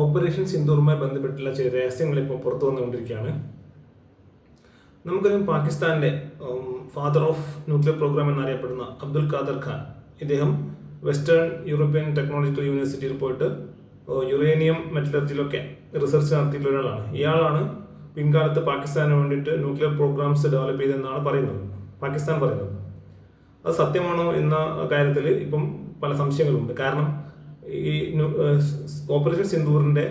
Operation സിന്ദൂറുമായി ബന്ധപ്പെട്ടുള്ള ചില രഹസ്യങ്ങൾ ഇപ്പോൾ പുറത്തു വന്നുകൊണ്ടിരിക്കുകയാണ്. നമുക്കറിയാം പാകിസ്ഥാന്റെ ഫാദർ ഓഫ് ന്യൂക്ലിയർ പ്രോഗ്രാം എന്നറിയപ്പെടുന്ന അബ്ദുൽ ഖാദർ ഖാൻ. ഇദ്ദേഹം വെസ്റ്റേൺ യൂറോപ്യൻ ടെക്നോളജിക്കൽ യൂണിവേഴ്സിറ്റിയിൽ പോയിട്ട് യുറേനിയം മെറ്റലർജിയിലൊക്കെ റിസർച്ച് നടത്തിയിട്ടുള്ള ഒരാളാണ്. ഇയാളാണ് പിൻകാലത്ത് പാകിസ്ഥാന് വേണ്ടിയിട്ട് ന്യൂക്ലിയർ പ്രോഗ്രാംസ് ഡെവലപ്പ് ചെയ്തെന്നാണ് പറയുന്നത്. പാകിസ്ഥാൻ പറയുന്നത്. അത് സത്യമാണോ എന്ന കാര്യത്തിൽ ഇപ്പം പല സംശയങ്ങളുണ്ട്. കാരണം ഈ ഓപ്പറേഷൻ സിന്ദൂറിന്റെ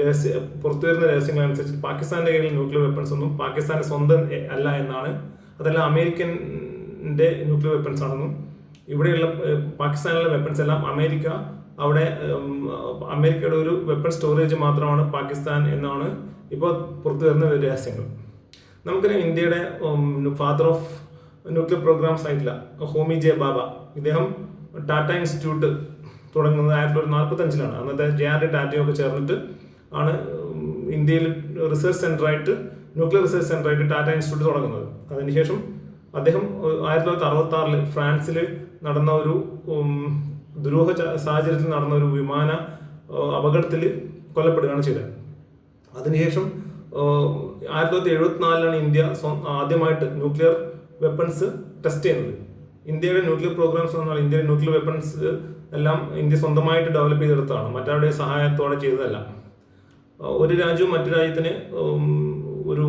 രഹസ്യ പുറത്തു വരുന്ന രഹസ്യങ്ങൾ അനുസരിച്ച് പാകിസ്ഥാന്റെ കയ്യിൽ ന്യൂക്ലിയർ വെപ്പൺസ് ഒന്നും പാകിസ്ഥാന്റെ സ്വന്തം അല്ല എന്നാണ്. അതെല്ലാം അമേരിക്കന്റെ ന്യൂക്ലിയർ വെപ്പൺസ് ആണെന്നും ഇവിടെയുള്ള പാകിസ്ഥാനിലെ വെപ്പൺസ് എല്ലാം അമേരിക്ക അവിടെ അമേരിക്കയുടെ ഒരു വെപ്പൺ സ്റ്റോറേജ് മാത്രമാണ് പാകിസ്ഥാൻ എന്നാണ് ഇപ്പോൾ പുറത്തു വരുന്ന രഹസ്യങ്ങൾ. നമുക്കറിയാം ഇന്ത്യയുടെ ഫാദർ ഓഫ് ന്യൂക്ലിയർ പ്രോഗ്രാംസ് ആയിട്ടില്ല ഹോമി ജെ ബാബ. ഇദ്ദേഹം ടാറ്റ ഇൻസ്റ്റിറ്റ്യൂട്ട് തുടങ്ങുന്നത് ആയിരത്തി തൊള്ളായിരത്തി നാൽപ്പത്തഞ്ചിലാണ് അന്നത്തെ ജെ ആർ ഡി ടാറ്റയൊക്കെ ചേർന്നിട്ട് ആണ് ഇന്ത്യയിൽ റിസർച്ച് സെന്ററായിട്ട് ന്യൂക്ലിയർ റിസർച്ച് സെന്ററായിട്ട് ടാറ്റ ഇൻസ്റ്റിറ്റ്യൂട്ട് തുടങ്ങുന്നത്. അതിനുശേഷം അദ്ദേഹം ആയിരത്തി തൊള്ളായിരത്തി അറുപത്തി ആറിൽ ഫ്രാൻസിൽ നടന്ന ഒരു ദുരൂഹ സാഹചര്യത്തിൽ നടന്ന ഒരു വിമാന അപകടത്തിൽ കൊല്ലപ്പെടുകയാണ് ചെയ്തത്. അതിനുശേഷം ആയിരത്തി തൊള്ളായിരത്തി എഴുപത്തിനാലിലാണ് ഇന്ത്യ ആദ്യമായിട്ട് ന്യൂക്ലിയർ വെപ്പൺസ് ടെസ്റ്റ് ചെയ്യുന്നത്. ഇന്ത്യയുടെ ന്യൂക്ലിയർ പ്രോഗ്രാംസ് എന്ന് പറഞ്ഞാൽ ഇന്ത്യയുടെ ന്യൂക്ലിയർ വെപ്പൺസ് എല്ലാം ഇന്ത്യ സ്വന്തമായിട്ട് ഡെവലപ്പ് ചെയ്തെടുത്തതാണ്. മറ്റാരുടെ സഹായത്തോടെ ചെയ്തതല്ല. ഒരു രാജ്യവും മറ്റു രാജ്യത്തിന് ഒരു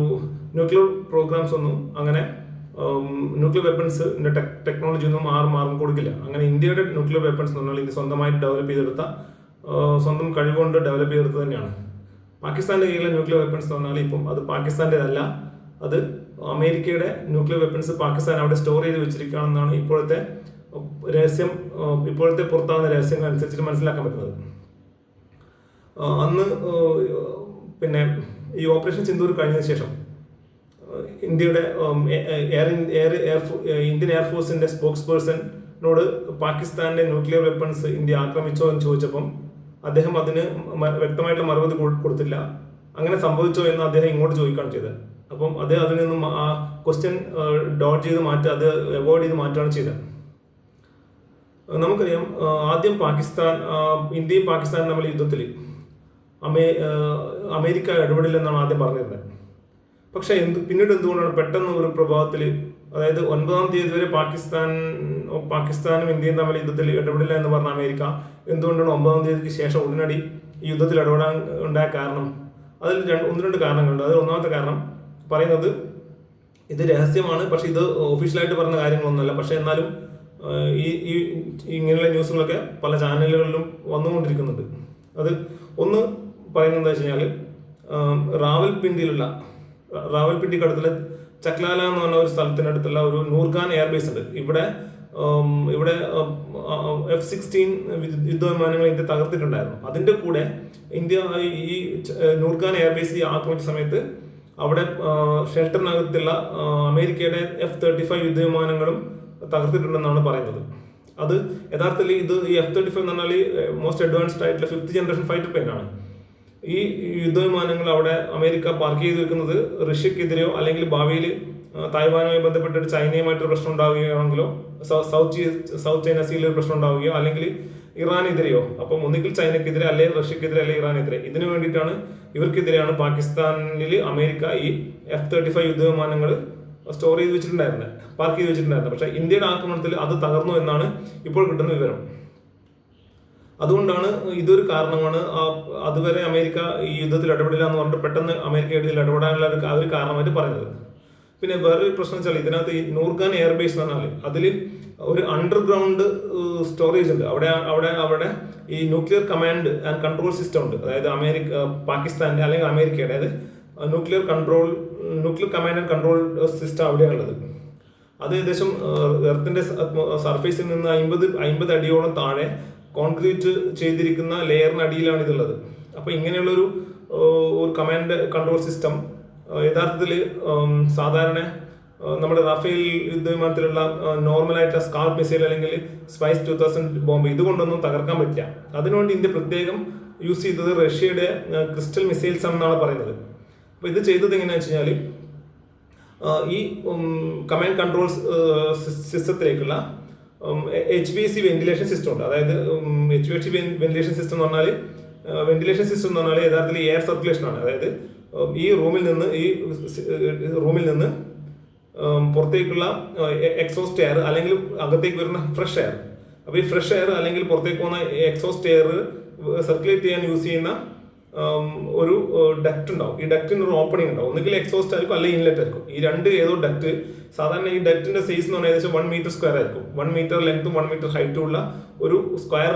ന്യൂക്ലിയർ പ്രോഗ്രാംസ് ഒന്നും അങ്ങനെ ന്യൂക്ലിയർ വെപ്പൺസ് ടെക്നോളജി ഒന്നും ആറും മാറും കൊടുക്കില്ല. അങ്ങനെ ഇന്ത്യയുടെ ന്യൂക്ലിയർ വെപ്പൺസ് എന്ന് പറഞ്ഞാൽ ഇന്ത്യ സ്വന്തമായിട്ട് ഡെവലപ്പ് ചെയ്തെടുത്ത സ്വന്തം കഴിവുകൊണ്ട് ഡെവലപ്പ് ചെയ്തെടുത്തത് തന്നെയാണ്. പാകിസ്ഥാന്റെ കയ്യിലെ ന്യൂക്ലിയർ വെപ്പൺസ് എന്ന് പറഞ്ഞാൽ ഇപ്പം അത് പാകിസ്ഥാന്റേതല്ല. അത് അമേരിക്കയുടെ ന്യൂക്ലിയർ വെപ്പൺസ് പാകിസ്ഥാൻ അവിടെ സ്റ്റോർ ചെയ്ത് വെച്ചിരിക്കുകയാണെന്നാണ് ഇപ്പോഴത്തെ രഹസ്യം ഇപ്പോഴത്തെ പുറത്താവുന്ന രഹസ്യങ്ങൾ അനുസരിച്ചിട്ട് മനസ്സിലാക്കാൻ പറ്റുന്നത്. അന്ന് പിന്നെ ഈ ഓപ്പറേഷൻ സിന്ദൂർ കഴിഞ്ഞതിന് ശേഷം ഇന്ത്യയുടെ എയർ എയർ ഇന്ത്യൻ എയർഫോഴ്സിന്റെ സ്പോക്സ് പേഴ്സണിനോട് പാകിസ്ഥാന്റെ ന്യൂക്ലിയർ വെപ്പൺസ് ഇന്ത്യ ആക്രമിച്ചോ എന്ന് ചോദിച്ചപ്പം അദ്ദേഹം അതിന് വ്യക്തമായിട്ട് വ്യക്തമായിട്ടുള്ള മറുപടി കൊടുത്തില്ല. അങ്ങനെ സംഭവിച്ചോ എന്ന് അദ്ദേഹം ഇങ്ങോട്ട് ചോദിക്കുകയാണ് ചെയ്തത്. അപ്പം അദ്ദേഹം അതിൽ നിന്നും ആ ക്വസ്റ്റ്യൻ ഡോട്ട് ചെയ്ത് മാറ്റി അത് അവോയ്ഡ് ചെയ്ത് മാറ്റുകയാണ് ചെയ്തത്. നമുക്കറിയാം ആദ്യം പാകിസ്ഥാൻ ഇന്ത്യയും പാകിസ്ഥാനും തമ്മിൽ യുദ്ധത്തിൽ അമേ അമേരിക്ക ഇടപെടില്ലെന്നാണ് ആദ്യം പറഞ്ഞിരുന്നത് പക്ഷെ എന്ത് പിന്നീട് എന്തുകൊണ്ടാണ് പെട്ടെന്ന് ഒരു പ്രഭാവത്തിൽ അതായത് ഒൻപതാം തീയതി വരെ പാകിസ്ഥാൻ പാകിസ്ഥാനും ഇന്ത്യയും തമ്മിൽ യുദ്ധത്തിൽ ഇടപെടില്ല എന്ന് പറഞ്ഞ അമേരിക്ക എന്തുകൊണ്ടാണ് ഒമ്പതാം തീയതിക്ക് ശേഷം ഉടനടി ഈ യുദ്ധത്തിൽ ഇടപെടാൻ ഉണ്ടായ കാരണം? അതിൽ രണ്ട് ഒന്ന് രണ്ട് കാരണങ്ങളുണ്ട്. അതിൽ ഒന്നാമത്തെ കാരണം പറയുന്നത് ഇത് രഹസ്യമാണ്. പക്ഷെ ഇത് ഒഫീഷ്യലായിട്ട് പറഞ്ഞ കാര്യങ്ങളൊന്നുമല്ല. പക്ഷെ എന്നാലും ഈ ഈ ഇങ്ങനെയുള്ള ന്യൂസുകളൊക്കെ പല ചാനലുകളിലും വന്നുകൊണ്ടിരിക്കുന്നുണ്ട്. അത് ഒന്ന് പറയുന്നത് എന്താ വെച്ച് കഴിഞ്ഞാൽ റാവൽപിണ്ടിയിലുള്ള റാവൽപിണ്ടിക്കടുത്തുള്ള ചക്ലാല എന്ന് പറഞ്ഞ ഒരു സ്ഥലത്തിനടുത്തുള്ള ഒരു നൂർഖാൻ എയർബേസ് ഉണ്ട്. ഇവിടെ ഇവിടെ എഫ് സിക്സ്റ്റീൻ യുദ്ധവിമാനങ്ങൾ ഇന്ത്യ തകർത്തിട്ടുണ്ടായിരുന്നു. അതിന്റെ കൂടെ ഇന്ത്യ ഈ നൂർഖാൻ എയർബേസ് ഈ ആക്രമിച്ച സമയത്ത് അവിടെ ഷെൽട്ടറിനകത്തുള്ള അമേരിക്കയുടെ എഫ് തേർട്ടി ഫൈവ് യുദ്ധവിമാനങ്ങളും തകർത്തിട്ടുണ്ടെന്നാണ് പറയുന്നത്. അത് യഥാർത്ഥത്തിൽ ഇത് ഈ എഫ് തേർട്ടി ഫൈവ് എന്ന് പറഞ്ഞാൽ മോസ്റ്റ് അഡ്വാൻസ്ഡ് ആയിട്ടുള്ള ഫിഫ്ത്ത് ജനറേഷൻ ഫൈറ്റർ പ്ലെയിൻ ആണ്. ഈ യുദ്ധവിമാനങ്ങൾ അവിടെ അമേരിക്ക പാർക്ക് ചെയ്ത് വെക്കുന്നത് റഷ്യക്കെതിരെയോ അല്ലെങ്കിൽ ഭാവിയിൽ തായ്വാനുമായി ഒരു ചൈനയുമായിട്ടൊരു പ്രശ്നം ഉണ്ടാവുകയാണെങ്കിലോ സൗത്ത് സൗത്ത് ചൈന സീയിൽ ഒരു പ്രശ്നം ഉണ്ടാവുകയോ അല്ലെങ്കിൽ ഇറാനെതിരെയോ അപ്പം ഒന്നുകിൽ ചൈനക്കെതിരെ അല്ലെങ്കിൽ റഷ്യക്കെതിരെ അല്ലെങ്കിൽ ഇറാനെതിരെ. ഇതിനു വേണ്ടിയിട്ടാണ് ഇവർക്കെതിരെയാണ് പാകിസ്ഥാനിൽ അമേരിക്ക ഈ എഫ് തേർട്ടി ഫൈവ് യുദ്ധവിമാനങ്ങൾ സ്റ്റോർ ചെയ്ത് വെച്ചിട്ടുണ്ടായിരുന്നത് പാർക്ക് ചെയ്ത് വെച്ചിട്ടുണ്ടായിരുന്നത് പക്ഷേ ഇന്ത്യയുടെ ആക്രമണത്തിൽ അത് തകർന്നു എന്നാണ് ഇപ്പോൾ കിട്ടുന്ന വിവരം. അതുകൊണ്ടാണ് ഇതൊരു കാരണമാണ്. അതുവരെ അമേരിക്ക ഈ യുദ്ധത്തിൽ ഇടപെടില്ല എന്ന് പറഞ്ഞിട്ട് പെട്ടെന്ന് അമേരിക്കയുടെ ഇടപെടാനുള്ള ഒരു ഒരു കാരണമായിട്ട് പറയുന്നത്. പിന്നെ വേറൊരു പ്രശ്നം വെച്ചാൽ ഇതിനകത്ത് ഈ നൂർഖാൻ എയർബേസ് എന്ന് പറഞ്ഞാൽ അതിൽ ഒരു അണ്ടർഗ്രൗണ്ട് സ്റ്റോറേജ് ഉണ്ട്. അവിടെ അവിടെ അവിടെ ഈ nuclear command and control system ഉണ്ട്. അതായത് അമേരിക്ക പാകിസ്ഥാന്റെ അല്ലെങ്കിൽ അമേരിക്കയുടെ അതായത് nuclear control nuclear command and control system അവിടെയാണുള്ളത്. അത് ഏകദേശം എർത്തിന്റെ സർഫേസിൽ നിന്ന് അമ്പത് അമ്പത് അടിയോളം താഴെ കോൺക്രീറ്റ് ചെയ്തിരിക്കുന്ന ലെയറിന് അടിയിലാണ് ഇതുള്ളത്. അപ്പോൾ ഇങ്ങനെയുള്ളൊരു ഒരു കമാൻഡ് കൺട്രോൾ സിസ്റ്റം യഥാർത്ഥത്തിൽ സാധാരണ നമ്മുടെ റഫേൽ യുദ്ധവിമാനത്തിലുള്ള നോർമൽ ആയിട്ടുള്ള സ്കാൾപ്പ് മിസൈൽ അല്ലെങ്കിൽ സ്പൈസ് ടു തൗസൻഡ് ബോംബ് ഇതുകൊണ്ടൊന്നും തകർക്കാൻ പറ്റില്ല. അതിനുവേണ്ടി ഇന്ത്യ പ്രത്യേകം യൂസ് ചെയ്തത് റഷ്യയുടെ ക്രിസ്റ്റൽ മിസൈൽസ് ആണെന്നാണ് പറയുന്നത്. അപ്പോൾ ഇത് ചെയ്തത് എങ്ങനെയാണെന്ന് വെച്ച് കഴിഞ്ഞാൽ ഈ command control സിസ്റ്റത്തിലേക്കുള്ള H B C ventilation system ഉണ്ട്. അതായത് H B C ventilation system എന്ന് പറഞ്ഞാൽ വെന്റിലേഷൻ സിസ്റ്റം എന്ന് പറഞ്ഞാൽ യഥാർത്ഥത്തിൽ എയർ സർക്കുലേഷൻ ആണ്. അതായത് ഈ റൂമിൽ നിന്ന് ഈ റൂമിൽ നിന്ന് പുറത്തേക്കുള്ള എക്സോസ്റ്റ് എയർ അല്ലെങ്കിൽ അകത്തേക്ക് വരുന്ന ഫ്രഷ് എയർ അപ്പോൾ ഈ ഫ്രഷ് എയർ അല്ലെങ്കിൽ പുറത്തേക്ക് പോകുന്ന എക്സോസ്റ്റ് എയർ സർക്കുലേറ്റ് ചെയ്യാൻ യൂസ് ചെയ്യുന്ന ഒരു ഡക്റ്റ് ഉണ്ടാവും. ഈ ഡക്റ്റിന് ഒരു ഓപ്പണിംഗ് ഉണ്ടാവും. ഒന്നുകിൽ എക്സോസ്റ്റ് ആയിരിക്കും അല്ലെങ്കിൽ ഇൻലെറ്റ് ആയിരിക്കും. ഈ രണ്ട് ഏതോ ഡക്റ്റ് സാധാരണ ഈ ഡക്റ്റിന്റെ സൈസ് എന്ന് പറഞ്ഞാൽ ഏകദേശം വൺ മീറ്റർ സ്ക്വയർ ആയിരിക്കും. വൺ മീറ്റർ ലെങ്ത്തും വൺ മീറ്റർ ഹൈറ്റും ഉള്ള ഒരു സ്ക്വയർ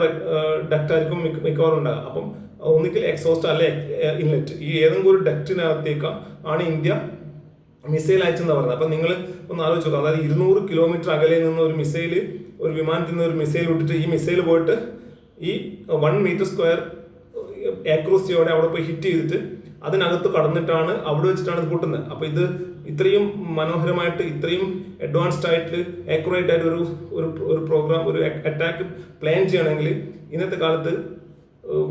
ഡക്റ്റ് ആയിരിക്കും മിക്ക- മിക്കവാറും ഉണ്ടാകുക അപ്പം ഒന്നുകിൽ എക്സോസ്റ്റ് അല്ലെ ഇൻലെറ്റ് ഈ ഏതെങ്കിലും ഒരു ഡക്റ്റിനകത്തേക്ക് ആണ് ഇന്ത്യ മിസൈൽ അയച്ചെന്ന് പറഞ്ഞത് അപ്പം നിങ്ങൾ ഒന്ന് ആലോചിച്ച് നോക്കാം. അതായത് ഇരുന്നൂറ് കിലോമീറ്റർ അകലെ നിന്ന് ഒരു മിസൈൽ ഒരു വിമാനത്തിൽ നിന്ന് ഒരു മിസൈൽ വിട്ടിട്ട് ഈ മിസൈൽ പോയിട്ട് ഈ വൺ മീറ്റർ സ്ക്വയർ ആക്രോസിയോടെ അവിടെ പോയി ഹിറ്റ് ചെയ്തിട്ട് അതിനകത്ത് കടന്നിട്ടാണ് അവിടെ വെച്ചിട്ടാണ് ഇത് പൊട്ടുന്നത്. അപ്പോൾ ഇത് ഇത്രയും മനോഹരമായിട്ട് ഇത്രയും അഡ്വാൻസ്ഡ് ആയിട്ട് ആക്യുറേറ്റ് ആയിട്ട് ഒരു ഒരു പ്രോഗ്രാം ഒരു അറ്റാക്ക് പ്ലാൻ ചെയ്യണമെങ്കിൽ ഇന്നത്തെ കാലത്ത്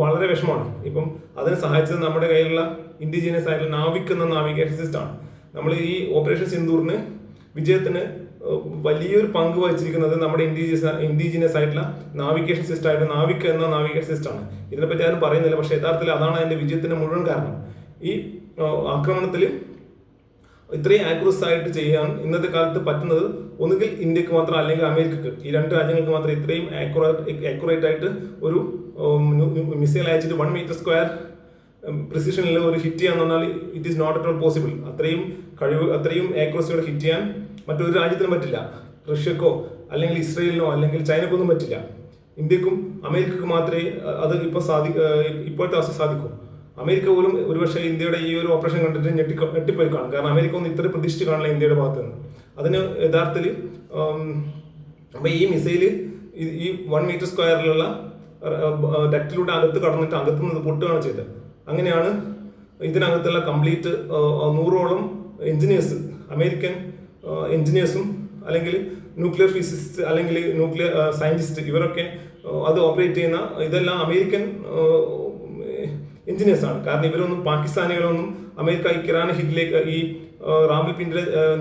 വളരെ വിഷമമാണ്. ഇപ്പം അതിനെ സഹായിച്ചത് നമ്മുടെ കയ്യിലുള്ള ഇൻഡിജിനിയസ് ആയിട്ടുള്ള നാവിക് എന്ന നാവിഗേഷൻ സിസ്റ്റമാണ് നമ്മൾ ഈ ഓപ്പറേഷൻ സിന്ദൂറിന് വിജയത്തിന് വലിയൊരു പങ്ക് വഹിച്ചിരിക്കുന്നത് നമ്മുടെ ഇൻഡീജിയസ് ഇൻഡീജിനിയസ് ആയിട്ടുള്ള നാവിഗേഷൻ സിസ്റ്റം ആയിട്ട് നാവിക് എന്ന നാവിഗേഷൻ സിസ്റ്റമാണ് ഇതിനെപ്പറ്റി ആരും പറയുന്നില്ല പക്ഷേ യഥാർത്ഥത്തിൽ അതാണ് അതിന്റെ വിജയത്തിന്റെ മുഴുവൻ കാരണം. ഈ ആക്രമണത്തിൽ ഇത്രയും ആക്യുറസ് ആയിട്ട് ചെയ്യാൻ ഇന്നത്തെ കാലത്ത് പറ്റുന്നത് ഒന്നുകിൽ ഇന്ത്യയ്ക്ക് മാത്രം അല്ലെങ്കിൽ അമേരിക്കക്ക്. ഈ രണ്ട് രാജ്യങ്ങൾക്ക് മാത്രം ഇത്രയും ആക്യുറേറ്റ് ആയിട്ട് ഒരു മിസൈൽ അയച്ചിട്ട് വൺ മീറ്റർ സ്ക്വയർ പ്രിസിഷനിൽ ഒരു ഹിറ്റ് ചെയ്യാന്ന് പറഞ്ഞാൽ it is not at all possible അത്രയും കഴിവ് അത്രയും ഏക്രസിയോടെ ഹിറ്റ് ചെയ്യാൻ മറ്റൊരു രാജ്യത്തിനും പറ്റില്ല. റഷ്യക്കോ അല്ലെങ്കിൽ ഇസ്രയേലിനോ അല്ലെങ്കിൽ ചൈനക്കൊന്നും പറ്റില്ല. ഇന്ത്യക്കും അമേരിക്കക്കും മാത്രമേ അത് ഇപ്പോൾ സാധി ഇപ്പോഴത്തെ അവസ്ഥ സാധിക്കൂ. അമേരിക്ക പോലും ഒരുപക്ഷെ ഇന്ത്യയുടെ ഈ ഒരു ഓപ്പറേഷൻ കണ്ടിട്ട് ഞെട്ടി ഞെട്ടിപ്പോയി കാണും. കാരണം അമേരിക്ക ഒന്നും ഇത്ര പ്രതീക്ഷിച്ച് കാണില്ല ഇന്ത്യയുടെ ഭാഗത്ത് നിന്ന്. അതിന് യഥാർത്ഥത്തിൽ അപ്പം ഈ മിസൈൽ ഈ വൺ മീറ്റർ സ്ക്വയറിലുള്ള ഡക്റ്റിലൂടെ അകത്ത് കടന്നിട്ട് അകത്തുനിന്ന് പൊട്ടുകയാണ് ചെയ്തത്. അങ്ങനെയാണ് ഇതിനകത്തുള്ള കംപ്ലീറ്റ് നൂറോളം എഞ്ചിനീയേഴ്സ് അമേരിക്കൻ എഞ്ചിനീയേഴ്സും അല്ലെങ്കിൽ ന്യൂക്ലിയർ ഫിസിസ്റ്റ് അല്ലെങ്കിൽ ന്യൂക്ലിയർ സയന്റിസ്റ്റ് ഇവരൊക്കെ അത് ഓപ്പറേറ്റ് ചെയ്യുന്ന ഇതെല്ലാം അമേരിക്കൻ എഞ്ചിനീയേഴ്സ് ആണ്. കാരണം ഇവരൊന്നും പാകിസ്ഥാനികളൊന്നും അമേരിക്ക ഈ കിറാന ഹിറ്റിലേക്ക് ഈ ആ,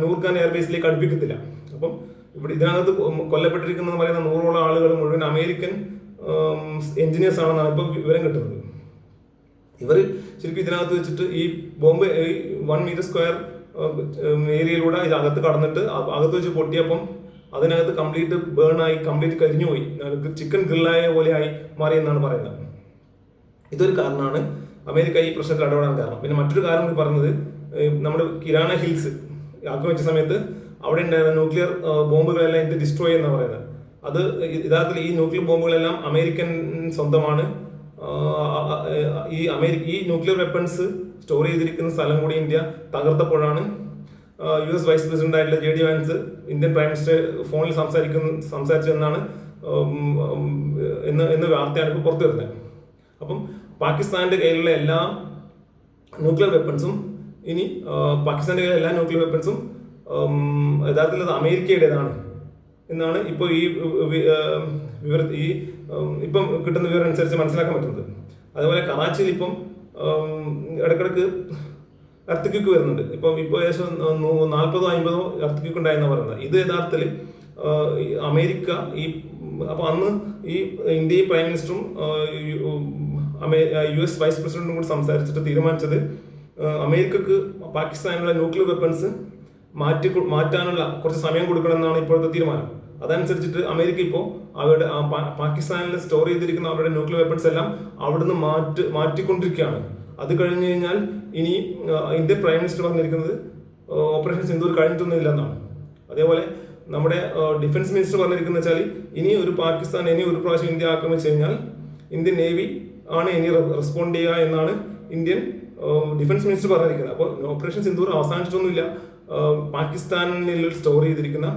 നൂർഖാൻ എയർബേസിലേക്ക് അടുപ്പിക്കത്തില്ല. അപ്പം ഇവിടെ ഇതിനകത്ത് കൊല്ലപ്പെട്ടിരിക്കുന്നതെന്ന് കൊല്ലപ്പെട്ടിരിക്കുന്ന പറയുന്ന നൂറോളം ആളുകൾ മുഴുവൻ അമേരിക്കൻ എഞ്ചിനീയേഴ്സ് ആണെന്നാണ് ഇപ്പം വിവരം കിട്ടുന്നത്. ഇവർ ശരിക്കും ഇതിനകത്ത് വെച്ചിട്ട് ഈ ബോംബ് വൺ മീറ്റർ സ്ക്വയർ ഏരിയയിലൂടെ ഇത് അകത്ത് കടന്നിട്ട് അകത്ത് വെച്ച് പൊട്ടിയപ്പം അതിനകത്ത് കംപ്ലീറ്റ് ബേൺ ആയി കംപ്ലീറ്റ് കരിഞ്ഞുപോയി ചിക്കൻ ഗ്രില്ലായ പോലെ ആയി മാറി എന്നാണ് പറയുന്നത്. ഇതൊരു കാരണമാണ്. അമേരിക്ക ഈ പ്രശ്നത്തിൽ ഇടപെടാൻ കാരണം. പിന്നെ മറ്റൊരു കാരണം പറഞ്ഞത് നമ്മുടെ കിരാന ഹിൽസ് ആക്രമിച്ച സമയത്ത് അവിടെ ഉണ്ടായിരുന്ന ന്യൂക്ലിയർ ബോംബുകളെല്ലാം ഇത് ഡിസ്ട്രോയ് എന്നാണ് പറയുന്നത്. അത് യഥാർത്ഥത്തിൽ ഈ ന്യൂക്ലിയർ ബോംബുകളെല്ലാം അമേരിക്കൻ സ്വന്തമാണ്. ഈ അമേരിക്ക ഈ ന്യൂക്ലിയർ വെപ്പൺസ് സ്റ്റോർ ചെയ്തിരിക്കുന്ന സ്ഥലം കൂടി ഇന്ത്യ തകർത്തപ്പോഴാണ് യു എസ് വൈസ് പ്രസിഡന്റ് ആയിട്ടുള്ള J D Vance Indian prime minister ഫോണിൽ സംസാരിക്കുന്ന സംസാരിച്ചതെന്നാണ് ഉം, ഉം, എന്ന് എന്ന വാർത്തയാണ് ഇപ്പോൾ പുറത്തു വരുന്നത്. അപ്പം പാകിസ്ഥാന്റെ കയ്യിലുള്ള എല്ലാ ന്യൂക്ലിയർ വെപ്പൺസും ഇനി പാകിസ്ഥാന്റെ കയ്യിലുള്ള എല്ലാ ന്യൂക്ലിയർ വെപ്പൺസും യഥാർത്ഥത്തിൽ അത് അമേരിക്കയുടേതാണ് എന്നാണ് ഇപ്പോൾ ഈ വിവര ഈ ഇപ്പം കിട്ടുന്ന വിവരം അനുസരിച്ച് മനസ്സിലാക്കാൻ പറ്റുന്നത്. അതുപോലെ കറാച്ചിയിൽ ഇപ്പം ഇടക്കിടക്ക് എർത്തിക്വിക്ക് വരുന്നുണ്ട്. ഇപ്പം ഇപ്പോൾ ഏകദേശം നാൽപ്പതോ അമ്പതോ എർത്തിക്വിക്ക് ഉണ്ടായെന്ന് പറയുന്നത്. ഇത് യഥാർത്ഥത്തിൽ അമേരിക്ക ഈ അപ്പൊ അന്ന് ഈ ഇന്ത്യയും പ്രൈം മിനിസ്റ്ററും യു- എസ് വൈസ് പ്രസിഡന്റും കൂടി സംസാരിച്ചിട്ട് തീരുമാനിച്ചത് അമേരിക്കക്ക് പാകിസ്ഥാനുള്ള ന്യൂക്ലിയർ വെപ്പൺസ് മാറ്റി മാറ്റാനുള്ള കുറച്ച് സമയം കൊടുക്കണമെന്നാണ് ഇപ്പോഴത്തെ തീരുമാനം. അതനുസരിച്ചിട്ട് അമേരിക്ക ഇപ്പോൾ അവരുടെ പാകിസ്ഥാനിൽ സ്റ്റോർ ചെയ്തിരിക്കുന്ന അവരുടെ ന്യൂക്ലിയർ വെപ്പൺസ് എല്ലാം അവിടുന്ന് മാറ്റി മാറ്റിക്കൊണ്ടിരിക്കുകയാണ്. അത് കഴിഞ്ഞു കഴിഞ്ഞാൽ ഇനി ഇന്ത്യ പ്രൈം മിനിസ്റ്റർ പറഞ്ഞിരിക്കുന്നത് ഓപ്പറേഷൻ സിന്ധൂർ കഴിഞ്ഞിട്ടൊന്നും എന്നാണ് അതേപോലെ നമ്മുടെ ഡിഫൻസ് മിനിസ്റ്റർ പറഞ്ഞിരിക്കുന്നത് വെച്ചാൽ ഇനി ഒരു പാകിസ്ഥാൻ ഇനി ഒരു പ്രാവശ്യം ഇന്ത്യ ആക്രമിച്ചു കഴിഞ്ഞാൽ ഇന്ത്യൻ നേവി ആണ് ഇനി റെസ്പോണ്ട് ചെയ്യുക എന്നാണ് ഇന്ത്യൻ ഡിഫൻസ് മിനിസ്റ്റർ പറഞ്ഞിരിക്കുന്നത്. അപ്പോൾ ഓപ്പറേഷൻ സിന്ധൂർ അവസാനിച്ചിട്ടൊന്നുമില്ല. പാകിസ്ഥാനിൽ സ്റ്റോർ ചെയ്തിരിക്കുന്ന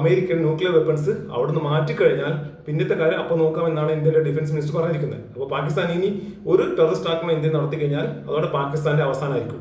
അമേരിക്കൻ ന്യൂക്ലിയർ വെപ്പൺസ് അവിടുന്ന് മാറ്റിക്കഴിഞ്ഞാൽ പിന്നത്തെ കാര്യം അപ്പോൾ നോക്കാമെന്നാണ് ഇന്ത്യയുടെ ഡിഫൻസ് മിനിസ്റ്റർ പറഞ്ഞിരിക്കുന്നത്. അപ്പോൾ പാകിസ്ഥാൻ ഇനി ഒരു ടെററിസ്റ്റ് ആക്രമണം ഇന്ത്യ നടത്തി കഴിഞ്ഞാൽ അതോടെ പാകിസ്ഥാന്റെ അവസാനമായിരിക്കും.